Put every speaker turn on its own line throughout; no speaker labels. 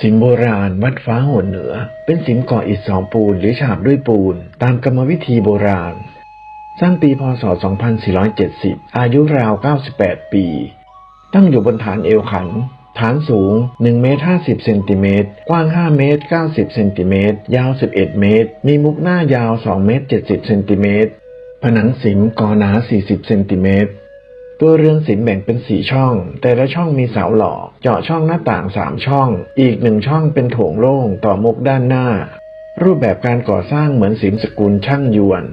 สิมโบราณวัดฟ้าหัวเหนือ เป็นสิมก่ออิฐสองปูนหรือฉาบด้วยปูน ตามกรรมวิธีโบราณ สร้างปีพศ 2470 อายุราว 98 ปี ตั้งอยู่บนฐานเอวขัน ฐานสูง1เมตร50เซนติเมตรกว้าง 5 เมตร 90 เซนติเมตรยาว 11 เมตร มีมุกหน้ายาว 2 เมตร 70 เซนติเมตรผนังสิมก่อหนา 40 เซนติเมตร ตัวเรือนสิมแบ่งเป็นสี่ช่อง แต่ละช่องมีเสาหล่อเจาะช่องหน้าต่างสามช่อง อีกหนึ่งช่องเป็นโถงโล่งต่อมุกด้านหน้า รูปแบบการก่อสร้างเหมือนสิมสกุลช่างยวน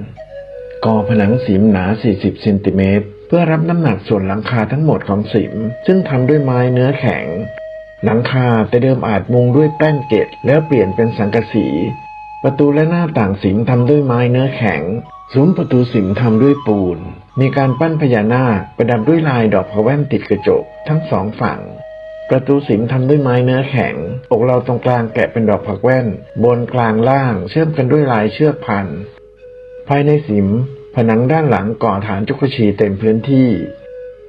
ก่อผนังสิมหนา 40เซนติเมตรเพื่อรับน้ำหนักส่วนหลังคาทั้งหมดของสิมซึ่งทำด้วยไม้เนื้อแข็ง หลังคาแต่เดิมอาจมุงด้วยแป้นเกตแล้วเปลี่ยนเป็นสังกะสี ประตูและหน้าต่างสิมทำด้วยไม้เนื้อแข็ง ซุ้มประตูสิมทำด้วยปูน มีการปั้นพญานาคประดับด้วยลายดอกพะแว่นติดกระจกทั้งสองฝั่ง ประตูสิมทำด้วยไม้เนื้อแข็ง อกเราตรงกลางแกะเป็นดอกผักแว่น บนกลางล่างเชื่อมกันด้วยลายเชือกพัน ภายในสิม ผนังด้านหลังก่อฐานจุกชีเต็มพื้นที่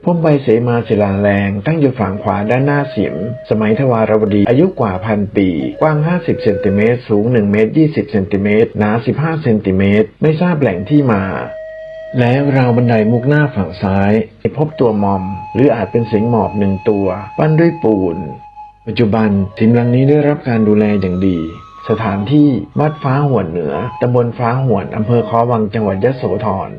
พุ่มใบเสมาศิลาแรง ตั้งอยู่ฝั่งขวาด้านหน้าสิม สมัยทวารวดี อายุกว่าพันปี กว้าง 50 เซนติเมตร สูง 1 เมตร 20 เซนติเมตร หนา 15 เซนติเมตร ไม่ทราบแหล่งที่มา และราวบันไดมุกหน้าฝั่งซ้าย พบตัวมอม หรืออาจเป็นเสิงหมอบหนึ่งตัว ปั้นด้วยปูน ปัจจุบันสิมหลังนี้ได้รับการดูแลอย่างดีสถานที่วัดฟ้าหวนเหนือ ตำบลฟ้าหวน อำเภอคอวัง จังหวัดยะโสธร